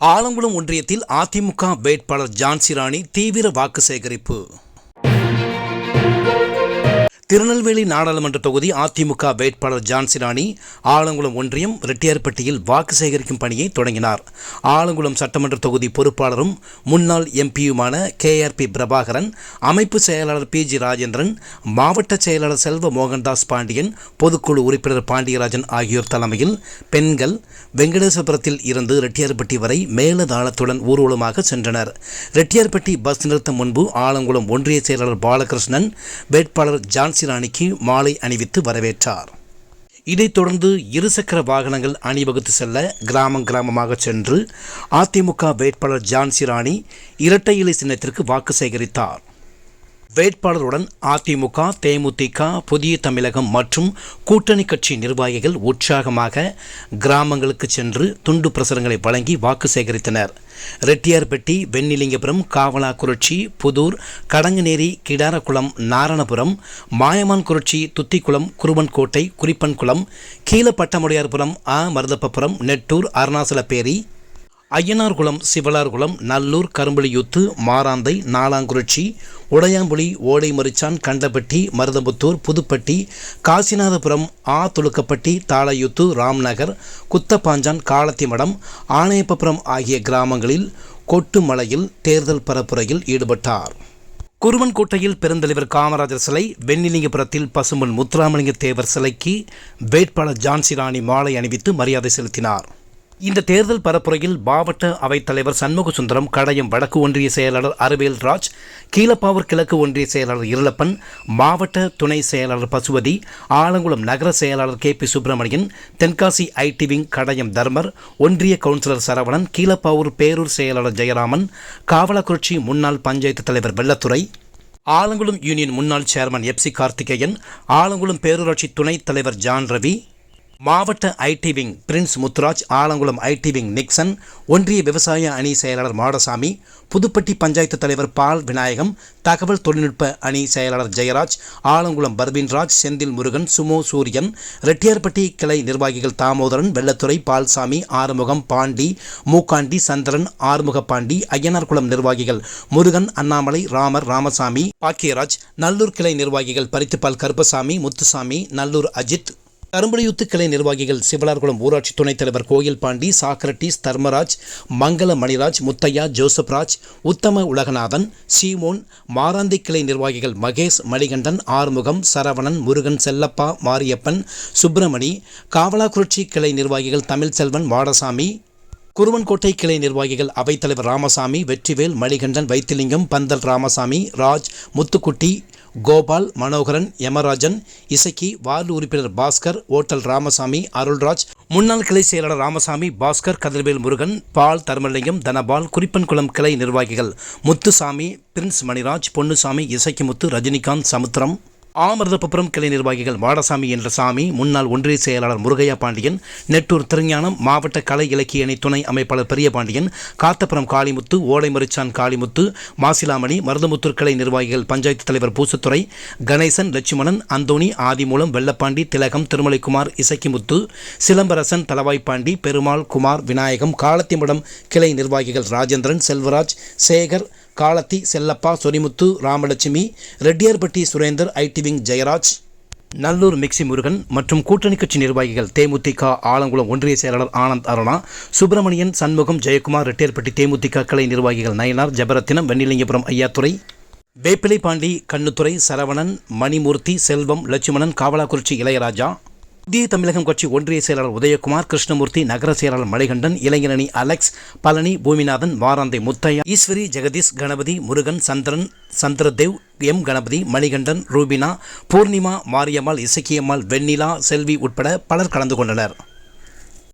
ஆலங்குளம் ஒன்றியத்தில் அதிமுக வேட்பாளர் ஜான்சி ராணி தீவிர வாக்கு சேகரிப்பு. திருநெல்வேலி நாடாளுமன்ற தொகுதி அதிமுக வேட்பாளர் ஜான்சிராணி ஆலங்குளம் ஒன்றியம் ரெட்டியார்பட்டியில் வாக்கு சேகரிக்கும் பணியை தொடங்கினார். ஆலங்குளம் சட்டமன்ற தொகுதி பொறுப்பாளரும் முன்னாள் எம்பியுமான கேஆர்பி பிரபாகரன் அமைப்பு செயலாளர் பி ஜி ராஜேந்திரன் மாவட்ட செயலாளர் செல்வ மோகன்தாஸ் பாண்டியன் பொதுக்குழு உறுப்பினர் பாண்டியராஜன் ஆகியோர் தலைமையில் பெண்கள் வெங்கடேசபுரத்தில் இருந்து ரெட்டியார்பட்டி வரை மேலதாளத்துடன் ஊர்வலமாக சென்றனர். ரெட்டியார்பட்டி பஸ் நிறுத்தம் முன்பு ஆலங்குளம் ஒன்றிய செயலாளர் பாலகிருஷ்ணன் வேட்பாளர் ஜான்சி ராணிக்கு மாலை அணிவித்து வரவேற்றார். இதைத் தொடர்ந்து இருசக்கர வாகனங்கள் அணிவகுத்து செல்ல கிராமம் கிராமமாக சென்று அதிமுக வேட்பாளர் ஜான்சி ராணி இரட்டை இலை சின்னத்திற்கு வாக்கு சேகரித்தார். வேட்பாளருடன் அதிமுக தேமுதிக புதிய தமிழகம் மற்றும் கூட்டணி கட்சி நிர்வாகிகள் உற்சாகமாக கிராமங்களுக்கு சென்று துண்டு பிரசுரங்களை வழங்கி வாக்கு சேகரித்தனர். ரெட்டியார்பட்டி வெண்ணிலிங்கபுரம் காவலாக்குறிச்சி புதூர் கடங்கநேரி கிடாரக்குளம் நாரணபுரம் மாயமான்குறிச்சி துத்திக்குளம் குருவன்கோட்டை குறிப்பன்குளம் கீழப்பட்டமுடையார்புரம் ஆ மருதப்பபுரம் நெட்டூர் அருணாசலப்பேரி அய்யனார்குளம் சிவலார்குளம் நல்லூர் கரும்புலியூத்து மாராந்தை நாலாங்குறிச்சி உடையாம்புலி ஓடைமரிச்சான் கண்டப்பட்டி மருதம்புத்தூர் புதுப்பட்டி காசிநாதபுரம் ஆ துலுக்கப்பட்டி தாளையூத்து ராம்நகர் குத்தப்பாஞ்சான் காலத்திமடம் ஆணையப்பபுரம் ஆகிய கிராமங்களில் கொட்டுமலையில் தேர்தல் பரப்புரையில் ஈடுபட்டார். குருவன்கோட்டையில் பெருந்தலைவர் காமராஜர் சிலை வெண்ணிலிங்கபுரத்தில் பசும்பொன் முத்துராமலிங்க தேவர் சிலைக்கு வேட்பாளர் ஜான்சி ராணி மாலை அணிவித்து மரியாதை செலுத்தினார். இந்த தேர்தல் பரப்புரையில் மாவட்ட அவைத்தலைவர் சண்முக சுந்தரம் கடையம் வடக்கு ஒன்றிய செயலாளர் அரவேல் ராஜ் கீழப்பாவூர் கிழக்கு ஒன்றிய செயலாளர் இருளப்பன் மாவட்ட துணை செயலாளர் பசுவதி ஆலங்குளம் நகர செயலாளர் K P Subramanian Tenkasi IT wing Kadayam Dharmar ஒன்றிய கவுன்சிலர் சரவணன் கீழப்பாவூர் பேரூர் செயலாளர் ஜெயராமன் காவலக்குறிச்சி முன்னாள் பஞ்சாயத்து தலைவர் வெள்ளத்துறை ஆலங்குளம் யூனியன் முன்னாள் சேர்மன் எப்சி கார்த்திகேயன் ஆலங்குளம் பேரூராட்சி துணைத் தலைவர் ஜான் ரவி மாவட்ட IT wing Prince Muthuraj Alangulam IT wing Nixon ஒன்றிய விவசாய அணி செயலாளர் மாடசாமி புதுப்பட்டி பஞ்சாயத்து தலைவர் பால் விநாயகம் தகவல் தொழில்நுட்ப அணி செயலாளர் ஜெயராஜ் ஆலங்குளம் பர்வீன்ராஜ் செந்தில் முருகன் சுமோ சூரியன் ரெட்டியார்பட்டி கிளை நிர்வாகிகள் தாமோதரன் வெள்ளத்துறை பால்சாமி ஆறுமுகம் பாண்டி மூக்காண்டி சந்திரன் ஆறுமுக பாண்டி ஐயனார்குளம் நிர்வாகிகள் முருகன் அண்ணாமலை ராமர் ராமசாமி பாக்கியராஜ் நல்லூர் கிளை நிர்வாகிகள் பரித்துப்பால் கருப்பசாமி முத்துசாமி நல்லூர் அஜித் கரும்புலியுத்து கிளை நிர்வாகிகள் சிவலார்குளம் ஊராட்சி துணைத் தலைவர் கோயில் பாண்டி சாக்ரட்டிஸ் தர்மராஜ் மங்கள மணிராஜ் முத்தையா ஜோசப் ராஜ் உத்தம உலகநாதன் சீமோன் மாராந்தி கிளை நிர்வாகிகள் மகேஷ் மணிகண்டன் ஆறுமுகம் சரவணன் முருகன் செல்லப்பா மாரியப்பன் சுப்பிரமணி காவலாக்குறிச்சி கிளை நிர்வாகிகள் தமிழ்ச்செல்வன் வாடசாமி குருவன்கோட்டை கிளை நிர்வாகிகள் அவைத்தலைவர் ராமசாமி வெற்றிவேல் மணிகண்டன் வைத்திலிங்கம் பந்தல் ராமசாமி ராஜ் முத்துக்குட்டி கோபால் மனோகரன் யமராஜன் இசக்கி வார்டு உறுப்பினர் பாஸ்கர் ஓட்டல் ராமசாமி அருள்ராஜ் முன்னாள் கிளை செயலாளர் ராமசாமி பாஸ்கர் கதிர்வேல் முருகன் பால் தர்மலிங்கம் தனபால் குறிப்பன்குளம் கிளை நிர்வாகிகள் முத்துசாமி பிரின்ஸ் மணிராஜ் பொன்னுசாமி இசக்கிமுத்து ரஜினிகாந்த் சமுத்திரம். ஆமர்தபுரம் கிளை நிர்வாகிகள் வாடசாமி என்ற சாமி முன்னாள் ஒன்றிய செயலாளர் முருகையா பாண்டியன் நெட்டூர் திருஞானம் மாவட்ட கலை இலக்கிய அணி துணை அமைப்பாளர் பெரிய பாண்டியன் காத்தபுரம் காளிமுத்து ஓடைமரிச்சான் காளிமுத்து மாசிலாமணி மருதமுத்தூர் கிளை நிர்வாகிகள் பஞ்சாயத்து தலைவர் பூசத்துறை கணேசன் லட்சுமணன் அந்தோணி ஆதிமூலம் வெள்ளப்பாண்டி திலகம் திருமலைக்குமார் இசக்கிமுத்து சிலம்பரசன் தலவாய்ப்பாண்டி பெருமாள் குமார் விநாயகம் காலத்திமடம் கிளை நிர்வாகிகள் ராஜேந்திரன் செல்வராஜ் சேகர் காலத்தி Chellappa Sorimuthu Ramalakshmi Reddiyarpatti Surender IT wing Jayaraj Nallur mixie Murugan மற்றும் கூட்டணி கட்சி நிர்வாகிகள் தேமுதிக ஆலங்குளம் ஒன்றிய செயலாளர் ஆனந்த் அருணா சுப்பிரமணியன் சண்முகம் ஜெயக்குமார் ரெட்டியார்பட்டி தேமுதிக கலை நிர்வாகிகள் நயனார் ஜபரத்தினம் வெண்ணிலிங்கபுரம் ஐயாத்துறை வேப்பிலை பாண்டி கண்ணுத்துறை சரவணன் மணிமூர்த்தி செல்வம் லட்சுமணன் காவலாக்குறிச்சி இளையராஜா இந்திய தமிழகம் கட்சி ஒன்றிய செயலாளர் உதயகுமார் கிருஷ்ணமூர்த்தி நகர செயலாளர் மணிகண்டன் இளைஞரணி அலெக்ஸ் பழனி பூமிநாதன் வாராந்தை முத்தையா ஈஸ்வரி ஜெகதீஷ் கணபதி முருகன் சந்திரன் சந்திரதேவ் எம் கணபதி மணிகண்டன் ரூபினா பூர்ணிமா மாரியம்மாள் இசக்கியம்மாள் வெண்ணிலா செல்வி உட்பட பலர் கலந்து கொண்டனர்.